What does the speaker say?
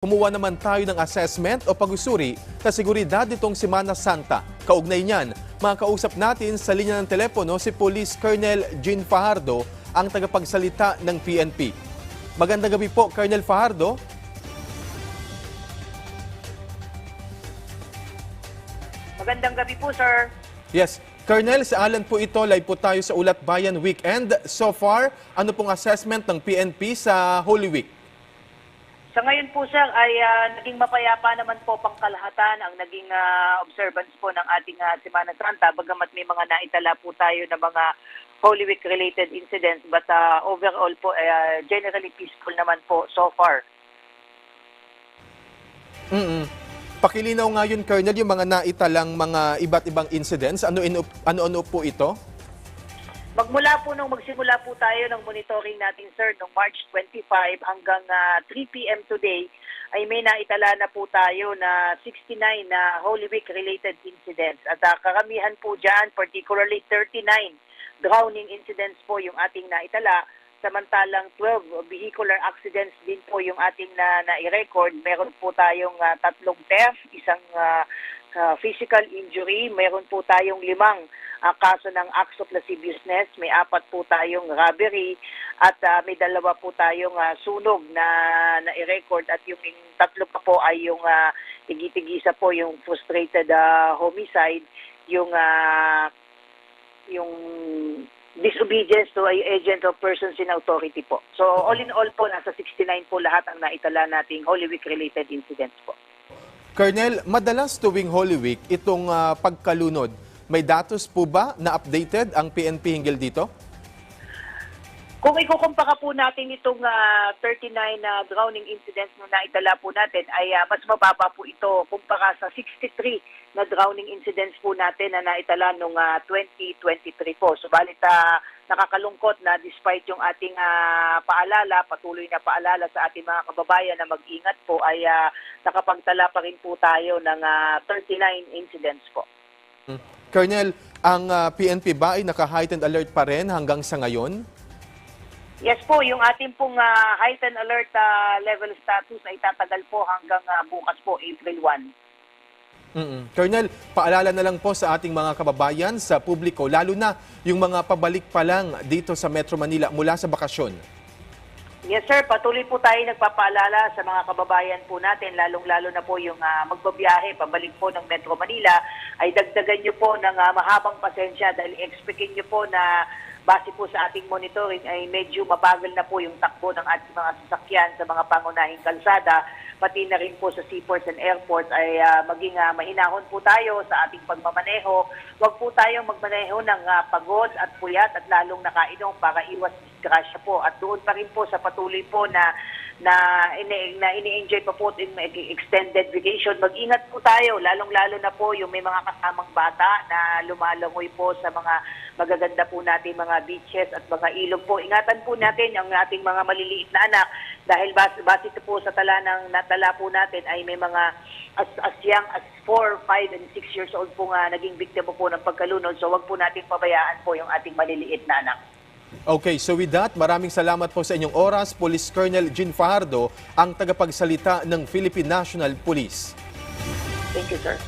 Kumuha naman tayo ng assessment o pag-usuri sa seguridad nitong Semana Santa. Kaugnay niyan, makakausap natin sa linya ng telepono si Police Colonel Jean Fajardo, ang tagapagsalita ng PNP. Magandang gabi po, Colonel Fajardo. Magandang gabi po, sir. Yes, Colonel, sa alan po ito, live po tayo sa Ulat Bayan Weekend. So far, ano pong assessment ng PNP sa Holy Week? Sa ngayon po, sir, ay ah, naging mapayapa naman po pangkalahatan ang naging ah, observance po ng ating ah, Semana Santa, bagamat may mga naitala po tayo ng mga Holy Week-related incidents. But ah, overall po, ah, generally peaceful naman po so far. mm Pakilinaw nga yun, Colonel, yung mga naitalang mga iba't ibang incidents. Ano ano-ano po ito? Magmula po nung magsimula po tayo ng monitoring natin, sir, noong March 25 hanggang ah, 3 p.m. today, ay may naitala na po tayo na 69 na Holy Week-related incidents. At ah, karamihan po dyan, particularly 39 drowning incidents po yung ating naitala. Samantalang 12 vehicular accidents din po yung ating na na-record. Meron po tayong ah, tatlong theft, isang ah, ah, physical injury, meron po tayong limang ah, kaso ng acts of lasciviousness, may apat po tayong robbery. At ah, may dalawa po tayong ah, sunog na na-record at yung tatlo pa po ay yung uh, tigitigisa po yung frustrated ah, homicide, yung ah, yung disobedience to a agent of persons in authority po. So all in all po, nasa 69 po lahat ang naitala nating Holy Week related incidents po. Colonel, madalas tuwing Holy Week, itong ah, pagkalunod, may datos po ba na updated ang PNP hinggil dito? Kung ikukumpara po natin itong ah, 39 na drowning incidents na naitala po natin, ay ah, mas mababa po ito kumpara sa 63 na drowning incidents po natin na naitala noong ah, 2023 po. Subalit ah, nakakalungkot na despite yung ating ah, paalala, patuloy na paalala sa ating mga kababayan na mag-ingat po, ay ah, nakapagtala pa rin po tayo ng ah, 39 incidents po. Hmm. Colonel, ang ah, PNP ba ay naka-heightened alert pa rin hanggang sa ngayon? Yes po, yung ating pong ah, heightened alert ah, level status ay tatagal po hanggang ah, bukas po, April 1. mm Colonel, paalala na lang po sa ating mga kababayan, sa publiko, lalo na yung mga pabalik pa lang dito sa Metro Manila mula sa bakasyon. Yes sir, patuloy po tayo nagpapaalala sa mga kababayan po natin, lalong-lalo na po yung ah, magbabiyahe pabalik po ng Metro Manila, ay dagdagan nyo po ng ah, mahabang pasensya dahil expectin nyo po na base po sa ating monitoring ay medyo mabagal na po yung takbo ng ating mga sasakyan sa mga pangunahing kalsada, pati na rin po sa seaports and airports ay ah, maging ah, mahinahon po tayo sa ating pagmamaneho. Huwag po tayong magmaneho ng ah, pagod at puyat at lalong nakainom para iwas disgrasya po. At doon pa rin po sa patuloy po na na ini na ini-enjoy pa po in extended vacation. Mag-ingat po tayo, lalong-lalo na po yung may mga kasamang bata na lumalangoy po sa mga magaganda po natin mga beaches at mga ilog po. Ingatan po natin ang ating mga maliliit na anak dahil base, base po sa tala ng natala po natin ay may mga as, as young as 4, 5, and 6 years old po nga naging biktima po ng pagkalunod. So wag po natin pabayaan po yung ating maliliit na anak. Okay, so with that, maraming salamat po sa inyong oras, Police Colonel Jean Fajardo, ang tagapagsalita ng Philippine National Police. Thank you, sir.